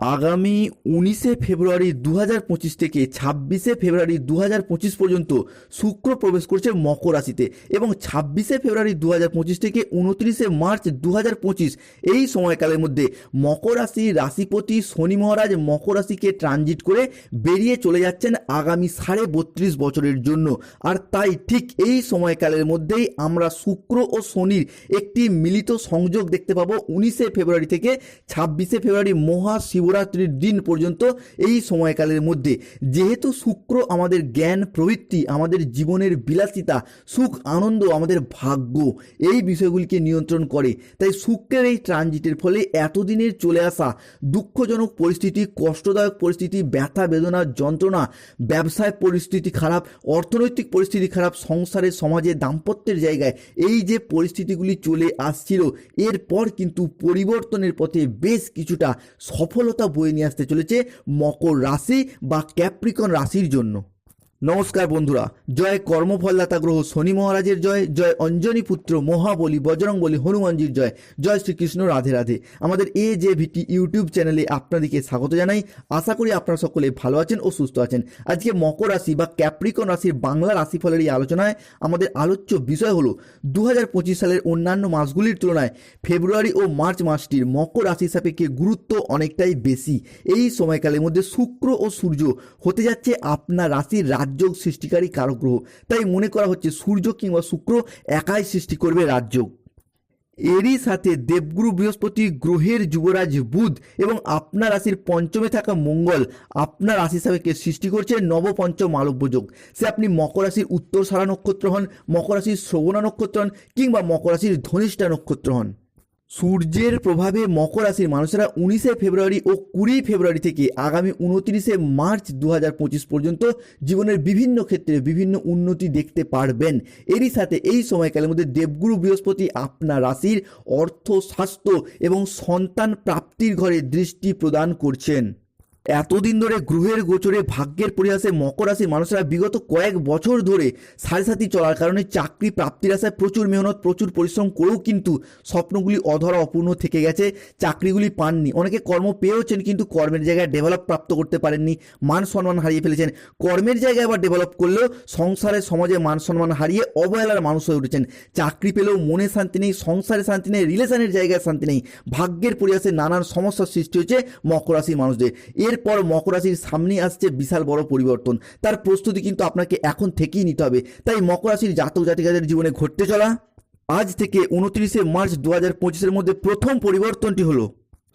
আগামী উনিশে ফেব্রুয়ারি দু হাজার পঁচিশ থেকে ছাব্বিশে ফেব্রুয়ারি দু হাজার পঁচিশ পর্যন্ত শুক্র প্রবেশ করছে মকর রাশিতে এবং ছাব্বিশে ফেব্রুয়ারি দু হাজার পঁচিশ থেকে উনত্রিশে মার্চ দু হাজার পঁচিশ এই সময়কালের মধ্যে মকর রাশি রাশিপতি শনি মহারাজ মকর রাশিকে ট্রানজিট করে বেরিয়ে চলে যাচ্ছেন আগামী সাড়ে বত্রিশ বছরের জন্য। আর তাই ঠিক এই সময়কালের মধ্যেই আমরা শুক্র ও শনির একটি মিলিত সংযোগ দেখতে পাবো উনিশে ফেব্রুয়ারি থেকে ছাব্বিশে ফেব্রুয়ারি মহা শিবরাত্রির দিন পর্যন্ত এই সময়কালের মধ্যে। যেহেতু শুক্র আমাদের জ্ঞান, প্রবৃত্তি, আমাদের জীবনের বিলাসিতা, সুখ, আনন্দ, আমাদের ভাগ্য, এই বিষয়গুলিকে নিয়ন্ত্রণ করে। তাই শুক্রের এই ট্রানজিটের ফলে এতদিনের চলে আসা দুঃখজনক পরিস্থিতি, কষ্টদায়ক পরিস্থিতি, ব্যথা, বেদনা, যন্ত্রণা, ব্যবসায় পরিস্থিতি খারাপ, অর্থনৈতিক পরিস্থিতি খারাপ সংসারে সমাজে দাম্পত্যের জায়গায় এই যে পরিস্থিতিগুলি চলে আসছিল, এরপর কিন্তু পরিবর্তনের পথে বেশ কিছুটা সফলতা বয়ে নিয়ে আসতে চলেছে মকর রাশি বা ক্যাপ্রিকন রাশির জন্য। নমস্কার বন্ধুরা, জয় কর্মফলদাতা গ্রহ শনি মহারাজের জয় জয় অঞ্জনী পুত্র মহাবলী বজরংবলী হনুমানজির জয় জয় শ্রীকৃষ্ণ রাধে রাধে। আমাদের এ যে ভিটি ইউটিউব চ্যানেলে আপনাদেরকে স্বাগত জানাই। আশা করি আপনারা সকলে ভালো আছেন ও সুস্থ আছেন। আজকে মকর রাশি বা ক্যাপ্রিকন রাশির বাংলা রাশিফলের এই আলোচনায় আমাদের আলোচ্য বিষয় হলো দু হাজার পঁচিশ সালের অন্যান্য মাসগুলির তুলনায় ফেব্রুয়ারি ও মার্চ মাসটির মকর রাশি সাপেক্ষে গুরুত্ব অনেকটাই বেশি। এই সময়কালের মধ্যে শুক্র ও সূর্য হতে যাচ্ছে আপনার রাশির রাজযোগ সৃষ্টিকারী কারক গ্রহ। তাই মনে করা হচ্ছে সূর্য কিংবা শুক্র একাই সৃষ্টি করবে রাজযোগ এরই সাথে দেবগুরু বৃহস্পতি গ্রহের যুবরাজ বুধ এবং আপনার রাশির পঞ্চমে থাকা মঙ্গল আপনার রাশি সাপেক্ষে সৃষ্টি করছে নবপঞ্চম মালব্য যোগ। সে আপনি মকর রাশির উত্তর সারা নক্ষত্র হন, মকর রাশির শ্রবণা নক্ষত্র হন কিংবা মকর রাশির ধনিষ্ঠা নক্ষত্র হন। সূর্যের প্রভাবে মকর রাশির মানুষেরা উনিশে ফেব্রুয়ারি ও কুড়ি ফেব্রুয়ারি থেকে আগামী উনত্রিশে মার্চ দু হাজার পঁচিশ পর্যন্ত জীবনের বিভিন্ন ক্ষেত্রে বিভিন্ন উন্নতি দেখতে পারবেন। এরই সাথে এই সময়কালের মধ্যে দেবগুরু বৃহস্পতি আপনার রাশির অর্থ, স্বাস্থ্য এবং সন্তান প্রাপ্তির ঘরে দৃষ্টি প্রদান করছেন। এতদিন ধরে গ্রহের গোচরে ভাগ্যের পরিহাসে মকর রাশির মানুষেরা বিগত কয়েক বছর ধরে সাড়ে সাথী চলার কারণে চাকরি প্রাপ্তির আশায় প্রচুর মেহনত, প্রচুর পরিশ্রম করেও কিন্তু স্বপ্নগুলি অধরা অপূর্ণ থেকে গেছে, চাকরিগুলি পাননি। অনেকে কর্ম পেয়েওছেন কিন্তু কর্মের জায়গায় ডেভেলপ প্রাপ্ত করতে পারেননি, মান সম্মান হারিয়ে ফেলেছেন। কর্মের জায়গায় আবার ডেভেলপ করলেও সংসারে, সমাজে মান সম্মান হারিয়ে অবহেলার মানুষ হয়ে উঠেছেন। চাকরি পেলেও মনে শান্তি নেই, সংসারে শান্তি নেই রিলেশনের জায়গায় শান্তি নেই। ভাগ্যের পরিহাসে নানান সমস্যার সৃষ্টি হয়েছে মকর রাশির মানুষদের। এরপর মকর রাশির সামনে আসছে বিশাল বড় পরিবর্তন। তার প্রস্তুতি কিন্তু আপনাকে এখন থেকেই নিতে হবে। তাই মকর রাশির জাতক জাতিকাদের জীবনে ঘটতে চলা, আজ থেকে উনত্রিশে মার্চ দু হাজার পঁচিশের মধ্যে প্রথম পরিবর্তনটি হলো।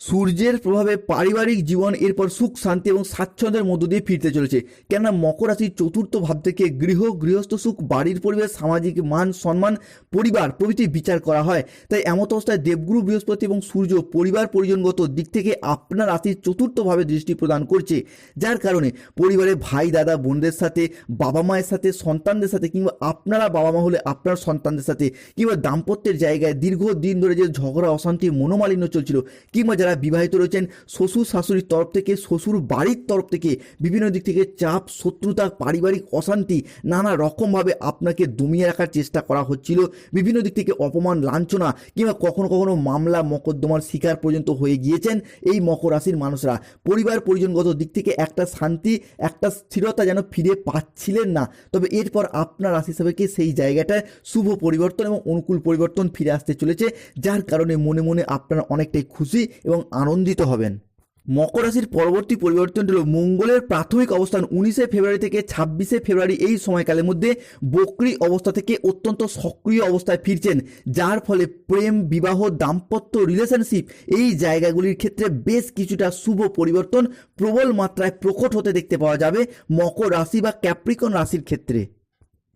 সূর্যের প্রভাবে পারিবারিক জীবন, এরপর সুখ, শান্তি এবং স্বাচ্ছন্দ্যের মধ্য দিয়ে ফিরতে চলেছে। কেননা মকর রাশির চতুর্থ ভাব থেকে গৃহ, গৃহস্থ সুখ, বাড়ির পরিবেশ, সামাজিক মান, সম্মান, পরিবার প্রভৃতি বিচার করা হয়। তাই এমত অবস্থায় দেবগুরু, বৃহস্পতি এবং সূর্য পরিবার পরিজনগত দিক থেকে আপনার রাশির চতুর্থভাবে দৃষ্টি প্রদান করছে। যার কারণে পরিবারে ভাই, দাদা, বোনদের সাথে, বাবা মায়ের সাথে, সন্তানদের সাথে কিংবা আপনারা বাবা মা হলে আপনার সন্তানদের সাথে কিংবা দাম্পত্যের জায়গায় দীর্ঘদিন ধরে যে ঝগড়া, অশান্তি, মনোমালিন্য চলছিল কিংবা যারা বিবাহিত রয়েছেন, শ্বশুর শাশুড়ির তরফ থেকে, শ্বশুর বাড়ির তরফ থেকে বিভিন্ন দিক থেকে চাপ, শত্রুতা, পারিবারিক অশান্তি নানা রকমভাবে আপনাকে দমিয়ে রাখার চেষ্টা করা হচ্ছিল। বিভিন্ন দিক থেকে অপমান, লাঞ্ছনা কিংবা কখনো কখনো মামলা, মকদ্দমার শিকার পর্যন্ত হয়ে গিয়েছেন এই মকর রাশির মানুষরা। পরিবার পরিজনগত দিক থেকে একটা শান্তি, একটা স্থিরতা যেন ফিরে পাচ্ছিলেন না। তবে এরপর আপনার রাশি সাপেক্ষে সেই জায়গাটায় শুভ পরিবর্তন এবং অনুকূল পরিবর্তন ফিরে আসতে চলেছে, যার কারণে মনে মনে আপনারা অনেকটাই খুশি এবং আনন্দিত হবেন। মকর রাশির পরবর্তী পরিবর্তন হল মঙ্গলের প্রাথমিক অবস্থান উনিশে ফেব্রুয়ারি থেকে ছাব্বিশে ফেব্রুয়ারি এই সময়কালের মধ্যে বকরি অবস্থা থেকে অত্যন্ত সক্রিয় অবস্থায় ফিরছেন, যার ফলে প্রেম, বিবাহ, দাম্পত্য রিলেশনশিপ এই জায়গাগুলির ক্ষেত্রে বেশ কিছুটা শুভ পরিবর্তন প্রবল মাত্রায় প্রকট হতে দেখতে পাওয়া যাবে মকর রাশি বা ক্যাপ্রিকন রাশির ক্ষেত্রে।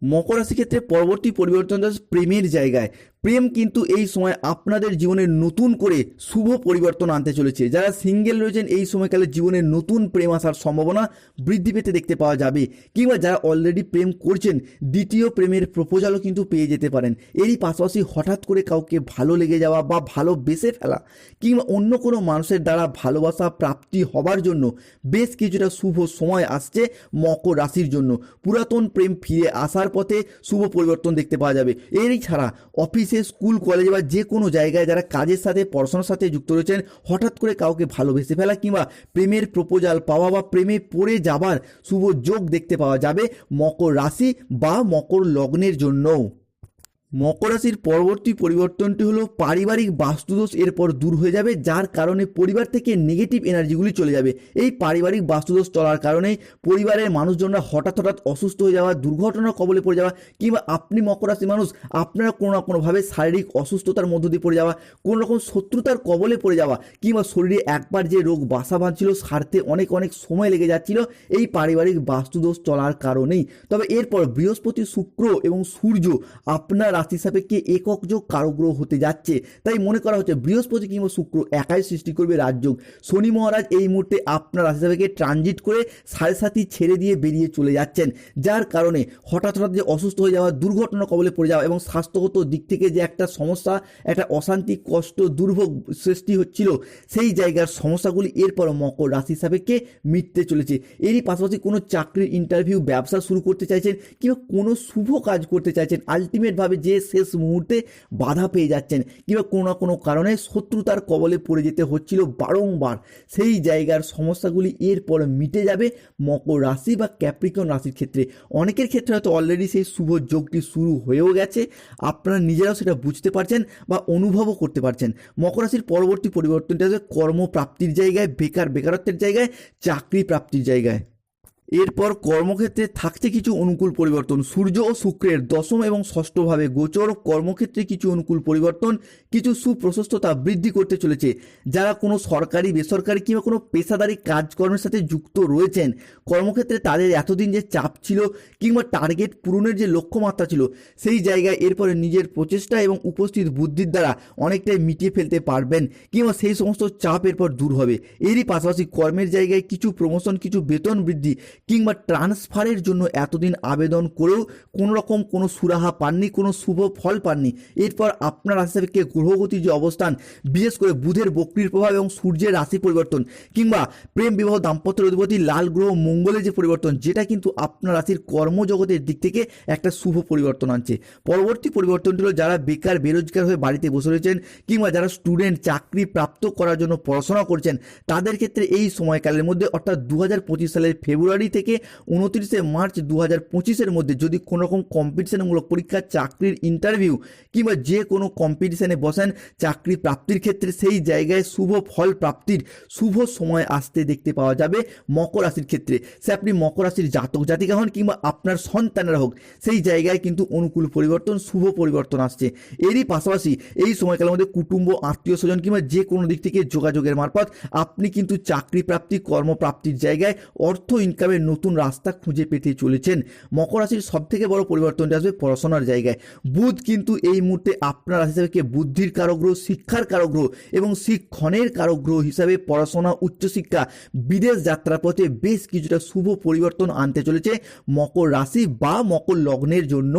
মকর রাশির ক্ষেত্রে পরবর্তী পরিবর্তন প্রেমের জায়গায়। প্রেম কিন্তু এই সময় আপনাদের জীবনে নতুন করে শুভ পরিবর্তন আনতে চলেছে। যারা সিঙ্গেল রয়েছেন, এই সময়কালে জীবনে নতুন প্রেম আসার সম্ভাবনা বৃদ্ধি পেতে দেখতে পাওয়া যাবে। কিংবা যারা অলরেডি প্রেম করছেন, দ্বিতীয় প্রেমের প্রপোজালও কিন্তু পেয়ে যেতে পারেন। এরই পাশাপাশি হঠাৎ করে কাউকে ভালো লেগে যাওয়া বা ভালোবেসে ফেলা কিংবা অন্য কোনো মানুষের দ্বারা ভালোবাসা প্রাপ্তি হবার জন্য বেশ কিছুটা শুভ সময় আসছে মকর রাশির জন্য। পুরাতন প্রেম ফিরে আসার পথে শুভ পরিবর্তন দেখতে পাওয়া যাবে। এরই ছাড়া অফিস অফিসে স্কুল, কলেজে বা যে কোনো জায়গায় যারা কাজের সাথে, পড়াশোনার সাথে যুক্ত রয়েছেন, হঠাৎ করে কাউকে ভালোবেসে ফেলা কিংবা প্রেমের প্রপোজাল পাওয়া বা প্রেমে পড়ে যাবার শুভ যোগ দেখতে পাওয়া যাবে মকর রাশি বা মকর লগ্নের জন্যও। মকর রাশির পরবর্তী পরিবর্তনটি হলো পারিবারিক বাস্তুদোষ এরপর দূর হয়ে যাবে, যার কারণে পরিবার থেকে নেগেটিভ এনার্জিগুলি চলে যাবে। এই পারিবারিক বাস্তুদোষ চলার কারণে পরিবারের মানুষজনরা হঠাৎ হঠাৎ অসুস্থ হয়ে যাওয়া, দুর্ঘটনার কবলে পড়ে যাওয়া, কিংবা আপনি মকর মানুষ, আপনারা কোনো না কোনোভাবে শারীরিক অসুস্থতার মধ্য দিয়ে পড়ে যাওয়া, কোনো রকম শত্রুতার কবলে পড়ে যাওয়া, কিংবা শরীরে একবার যে রোগ বাসা বাঁধছিল, সারতে অনেক অনেক সময় লেগে যাচ্ছিল, এই পারিবারিক বাস্তুদোষ চলার কারণেই। তবে এরপর বৃহস্পতি শুক্র এবং সূর্য আপনার রাশি সাপেক্ষে একক যোগ কারগ্রহ হতে যাচ্ছে। তাই মনে করা হচ্ছে বৃহস্পতি কিংবা শুক্র একাই সৃষ্টি করবে রাজযোগ। শনি মহারাজ এই মুহূর্তে আপনার রাশি সাপেক্ষে ট্রানজিট করে সাড়ে সাথী ছেড়ে দিয়ে বেরিয়ে চলে যাচ্ছেন। যার কারণে হঠাৎ হঠাৎ যে অসুস্থ হয়ে যাওয়া, দুর্ঘটনা কবলে পড়ে যাওয়া এবং স্বাস্থ্যগত দিক থেকে যে একটা সমস্যা, একটা অশান্তি, কষ্ট, দুর্ভোগ সৃষ্টি হচ্ছিল, সেই জায়গার সমস্যাগুলি এরপর মকর রাশি সাপেক্ষে মিটতে চলেছে। এরই পাশাপাশি কোনো চাকরির ইন্টারভিউ ব্যবসা শুরু করতে চাইছেন কিংবা কোনো শুভ কাজ করতে চাইছেন আলটিমেটভাবে যে শেষ মুহূর্তে বাধা পেয়ে যাচ্ছেন কিংবা কোনো না কোনো কারণে শত্রুতার কবলে পড়ে যেতে হচ্ছিল বারংবার। সেই জায়গার সমস্যাগুলি এরপর মিটে যাবে মকর রাশি বা ক্যাপ্রিকন রাশির ক্ষেত্রে। অনেকের ক্ষেত্রে হয়তো অলরেডি সেই শুভ যোগটি শুরু হয়েও গেছে। আপনারা নিজেরাও সেটা বুঝতে পারছেন বা অনুভবও করতে পারছেন। মকর রাশির পরবর্তী পরিবর্তনটা হবে কর্মপ্রাপ্তির জায়গায়, বেকার বেকারত্বের জায়গায়, চাকরি প্রাপ্তির জায়গায়। এরপর কর্মক্ষেত্রে থাকছে কিছু অনুকূল পরিবর্তন। সূর্য ও শুক্রের দশম এবং ষষ্ঠভাবে গোচর কর্মক্ষেত্রে কিছু অনুকূল পরিবর্তন, কিছু সুপ্রশস্ততা বৃদ্ধি করতে চলেছে। যারা কোনো সরকারি, বেসরকারি কিংবা কোনো পেশাদারি কাজকর্মের সাথে যুক্ত রয়েছেন, কর্মক্ষেত্রে তাদের এতদিন যে চাপ ছিল কিংবা টার্গেট পূরণের যে লক্ষ্যমাত্রা ছিল, সেই জায়গায় এরপরে নিজের প্রচেষ্টা এবং উপস্থিত বুদ্ধির দ্বারা অনেকটাই মিটিয়ে ফেলতে পারবেন কিংবা সেই সমস্ত চাপ এরপর দূর হবে। এরই পাশাপাশি কর্মের জায়গায় কিছু প্রমোশন, কিছু বেতন বৃদ্ধি কিংবা ট্রান্সফারের জন্য এতদিন আবেদন করেও কোনো রকম কোনো সুরাহা পাননি, কোনো শুভ ফল পাননি। এরপর আপনার রাশি সাপেক্ষে গ্রহগতির যে অবস্থান, বিশেষ করে বুধের বক্রির প্রভাব এবং সূর্যের রাশি পরিবর্তন, কিংবা প্রেম বিবাহ দাম্পত্য অধিপতি লাল গ্রহ মঙ্গলের যে পরিবর্তন, যেটা কিন্তু আপনার রাশির কর্মজগতের দিক থেকে একটা শুভ পরিবর্তন আনছে। পরবর্তী পরিবর্তনটি হলো যারা বেকার, বেরোজগার হয়ে বাড়িতে বসে রয়েছেন, কিংবা যারা স্টুডেন্ট, চাকরি প্রাপ্ত করার জন্য পড়াশোনা করছেন, তাদের ক্ষেত্রে এই সময়কালের মধ্যে, অর্থাৎ দু হাজার পঁচিশ সালের ফেব্রুয়ারি থেকে উনত্রিশে মার্চ দু হাজার পঁচিশের মধ্যে যদি কোনো রকম কম্পিটিশনমূলক পরীক্ষা, চাকরির ইন্টারভিউ কিংবা যে কোনো কম্পিটিশনে বসেন, চাকরি প্রাপ্তির ক্ষেত্রে সেই জায়গায় শুভ ফল প্রাপ্তির শুভ সময় আসতে দেখতে পাওয়া যাবে মকর রাশির ক্ষেত্রে। সে আপনি মকর রাশির জাতক, জাতিকা হন কিংবা আপনার সন্তানেরা হোক, সেই জায়গায় কিন্তু অনুকূল পরিবর্তন, শুভ পরিবর্তন আসছে। এরই পাশাপাশি এই সময়কালের মধ্যে কুটুম্ব, আত্মীয় স্বজন কিংবা যে কোনো দিক থেকে যোগাযোগের মারফত আপনি কিন্তু চাকরি প্রাপ্তি, কর্মপ্রাপ্তির জায়গায় অর্থ ইনকামের নতুন রাস্তা খুঁজে পেতে চলেছেন। মকর রাশির সব থেকে বড় পরিবর্তনটা আসবে পড়াশোনার জায়গায়। বুধ কিন্তু এই মুহূর্তে আপনার রাশি হিসাবে বুদ্ধির কারগ্রহ, শিক্ষার কারগ্রহ এবং শিক্ষণের কারগ্রহ হিসাবে পড়াশোনা, উচ্চশিক্ষা, বিদেশ যাত্রার পথে বেশ কিছুটা শুভ পরিবর্তন আনতে চলেছে মকর রাশি বা মকর লগ্নের জন্য।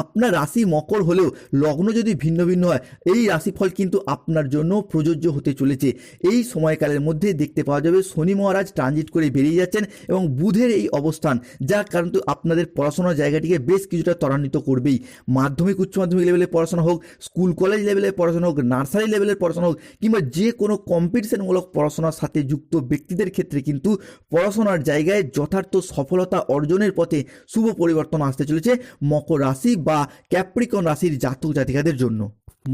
আপনার রাশি মকর হলেও লগ্ন যদি ভিন্ন ভিন্ন হয়, এই রাশিফল কিন্তু আপনার জন্য প্রযোজ্য হতে চলেছে। এই সময়কালের মধ্যে দেখতে পাওয়া যাবে শনি মহারাজ ট্রানজিট করে বেরিয়ে যাচ্ছেন এবং বুধের এই অবস্থান, যার কারণ আপনাদের পড়াশোনার জায়গাটিকে বেশ কিছুটা ত্বরান্বিত করবেই। মাধ্যমিক, উচ্চ মাধ্যমিক লেভেলের পড়াশোনা হোক স্কুল কলেজ লেভেলের পড়াশোনা হোক নার্সারি লেভেলের পড়াশোনা হোক, কিংবা যে কোনো কম্পিটিশনমূলক পড়াশোনার সাথে যুক্ত ব্যক্তিদের ক্ষেত্রে কিন্তু পড়াশোনার জায়গায় যথার্থ সফলতা অর্জনের পথে শুভ পরিবর্তন আসতে চলেছে মকর রাশি বা ক্যাপ্রিকন রাশির জাতক জাতিকাদের জন্য।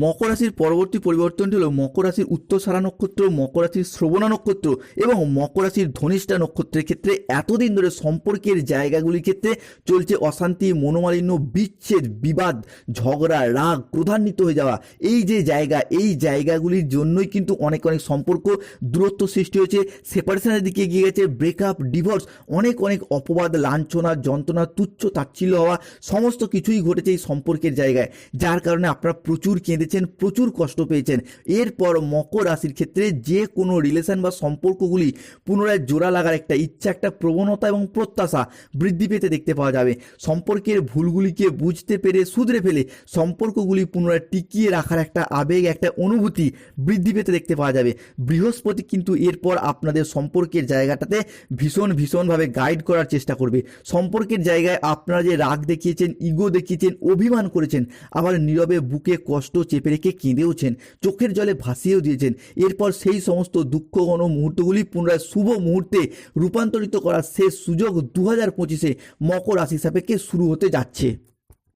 মকর রাশির পরবর্তী পরিবর্তনটি হলো মকর রাশির উত্তরসারা নক্ষত্র, মকর রাশির শ্রবণা নক্ষত্র এবং মকর রাশির ধনিষ্ঠা নক্ষত্রের ক্ষেত্রে এতদিন ধরে সম্পর্কের জায়গাগুলির ক্ষেত্রে চলছে অশান্তি, মনোমালিন্য, বিচ্ছেদ, বিবাদ, ঝগড়া, রাগ, ক্রোধান্বিত হয়ে যাওয়া। এই যে জায়গা, এই জায়গাগুলির জন্যই কিন্তু অনেক অনেক সম্পর্ক দূরত্ব সৃষ্টি হয়েছে। সেপারেশনের দিকে এগিয়ে গেছে ব্রেকআপ ডিভোর্স অনেক অনেক অপবাদ, লাঞ্ছনা, যন্ত্রণা, তুচ্ছ তাচ্ছিল্য হওয়া, সমস্ত কিছুই ঘটেছে এই সম্পর্কের জায়গায়। যার কারণে আপনারা প্রচুর কেঁদে কেঁদেছেন প্রচুর কষ্ট পেয়েছেন। এরপর মকর রাশির ক্ষেত্রে যে কোনো রিলেশন বা সম্পর্কগুলি পুনরায় জোড়া লাগার একটা ইচ্ছা, একটা প্রবণতা এবং প্রত্যাশা বৃদ্ধি পেতে দেখতে পাওয়া যাবে। সম্পর্কের ভুলগুলিকে বুঝতে পেরে শুধরে ফেলে সম্পর্কগুলি পুনরায় টিকিয়ে রাখার একটা আবেগ, একটা অনুভূতি বৃদ্ধি পেতে দেখতে পাওয়া যাবে। বৃহস্পতি কিন্তু এরপর আপনাদের সম্পর্কের জায়গাটাতে ভীষণ, ভীষণভাবে গাইড করার চেষ্টা করবে। সম্পর্কের জায়গায় আপনারা যে রাগ দেখিয়েছেন ইগো দেখিয়েছেন, অভিমান করেছেন, আবার নীরবে বুকে কষ্ট চেপে রেখে কেঁদেওছেন, চোখের জলে ভাসিয়েও দিয়েছেন। এরপর সেই সমস্ত দুঃখ ঘন মুহূর্তগুলি পুনরায় শুভ মুহূর্তে রূপান্তরিত করার শেষ সুযোগ দু হাজার পঁচিশে মকর রাশি সাপেক্ষে শুরু হতে যাচ্ছে।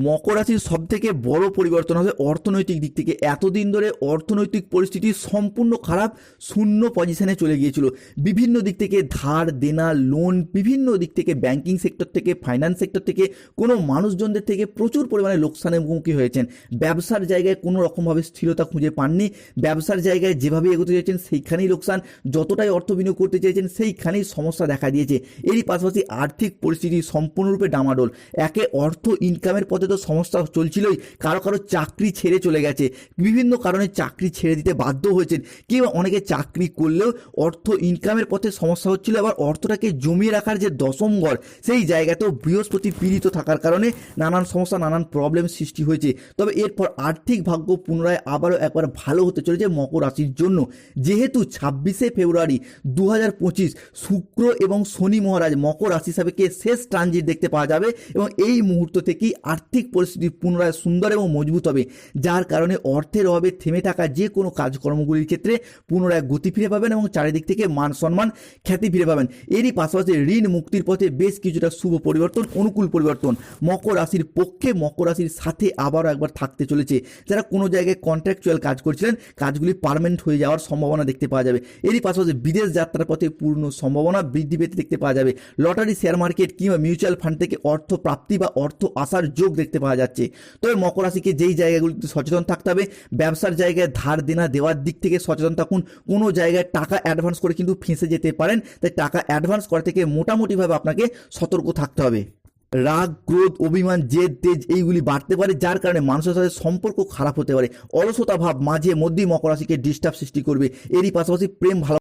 মকর রাশির সব থেকে বড় পরিবর্তন হবে অর্থনৈতিক দিক থেকে। এতদিন ধরে অর্থনৈতিক পরিস্থিতি সম্পূর্ণ খারাপ, শূন্য পজিশনে চলে গিয়েছিল। বিভিন্ন দিক থেকে ধার, দেনা লোন বিভিন্ন দিক থেকে ব্যাংকিং সেক্টর থেকে ফাইন্যান্স সেক্টর থেকে কোনো মানুষজনদের থেকে প্রচুর পরিমাণে লোকসানের মুখোমুখি হয়েছেন। ব্যবসার জায়গায় কোনো রকমভাবে স্থিরতা খুঁজে পাননি। ব্যবসার জায়গায় যেভাবে এগোতে চাইছেন, সেইখানেই লোকসান। যতটাই অর্থ বিনিয়োগ করতে চাইছেন, সেইখানেই সমস্যা দেখা দিয়েছে। এরই পাশাপাশি আর্থিক পরিস্থিতি সম্পূর্ণরূপে ডামাডোল। একে অর্থ ইনকামের পথে তো সমস্যা চলছিলই। কারও কারও চাকরি ছেড়ে চলে গেছে। বিভিন্ন কারণে চাকরি ছেড়ে দিতে বাধ্য হয়েছেন। কেউ অনেকে চাকরি করলেও অর্থ ইনকামের পথে সমস্যা হচ্ছিল। আবার অর্থটাকে জমিয়ে রাখার যে দশম ঘর সেই জায়গাতেও বৃহস্পতি পীড়িত থাকার কারণে নানান সমস্যা, নানান প্রবলেম সৃষ্টি হয়েছে। তবে এরপর আর্থিক ভাগ্য পুনরায় আবারও একবার ভালো হতে চলেছে মকর রাশির জন্য। যেহেতু ছাব্বিশে ফেব্রুয়ারি দু হাজার পঁচিশ শুক্র এবং শনি মহারাজ মকর রাশি সাপেক্ষে শেষ ট্রানজিট দেখতে পাওয়া যাবে এবং এই মুহূর্ত থেকেই আর্থিক পরিস্থিতি পুনরায় সুন্দর এবং মজবুত হবে, যার কারণে অর্থের অভাবে থেমে থাকা যে কোনো কাজকর্মগুলির ক্ষেত্রে পুনরায় গতি ফিরে পাবেন এবং চারিদিক থেকে মান সম্মান খ্যাতি ফিরে পাবেন। এরই পাশাপাশি ঋণ মুক্তির পথে বেশ কিছুটা শুভ পরিবর্তন, অনুকূল পরিবর্তন মকর রাশির পক্ষে মকর রাশির সাথে আবারও একবার থাকতে চলেছে। যারা কোনো জায়গায় কন্ট্রাকচুয়াল কাজ করছিলেন, কাজগুলি পারমানেন্ট হয়ে যাওয়ার সম্ভাবনা দেখতে পাওয়া যাবে। এরই পাশাপাশি বিদেশ যাত্রার পথে পূর্ণ সম্ভাবনা বৃদ্ধি পেতে দেখতে পাওয়া যাবে। লটারি শেয়ার মার্কেট কিংবা মিউচুয়াল ফান্ড থেকে অর্থ প্রাপ্তি বা অর্থ আসার যোগ দেখতে পাওয়া যাচ্ছে। তবে মকর রাশিকে যেই জায়গাগুলিতে সচেতন থাকতে হবে, ব্যবসার জায়গায় ধার দেনা দেওয়ার দিক থেকে সচেতন থাকুন। কোনো জায়গায় টাকা অ্যাডভান্স করে কিন্তু ফেঁসে যেতে পারেন। তাই টাকা অ্যাডভান্স করা থেকে মোটামুটিভাবে আপনাকে সতর্ক থাকতে হবে। রাগ, ক্রোধ, অভিমান, জেদ, তেজ এইগুলি বাড়তে পারে, যার কারণে মানুষের সাথে সম্পর্ক খারাপ হতে পারে। অলসতা ভাব মাঝে মধ্যেই মকর রাশিকে ডিস্টার্ব সৃষ্টি করবে। এরই পাশাপাশি প্রেম ভালো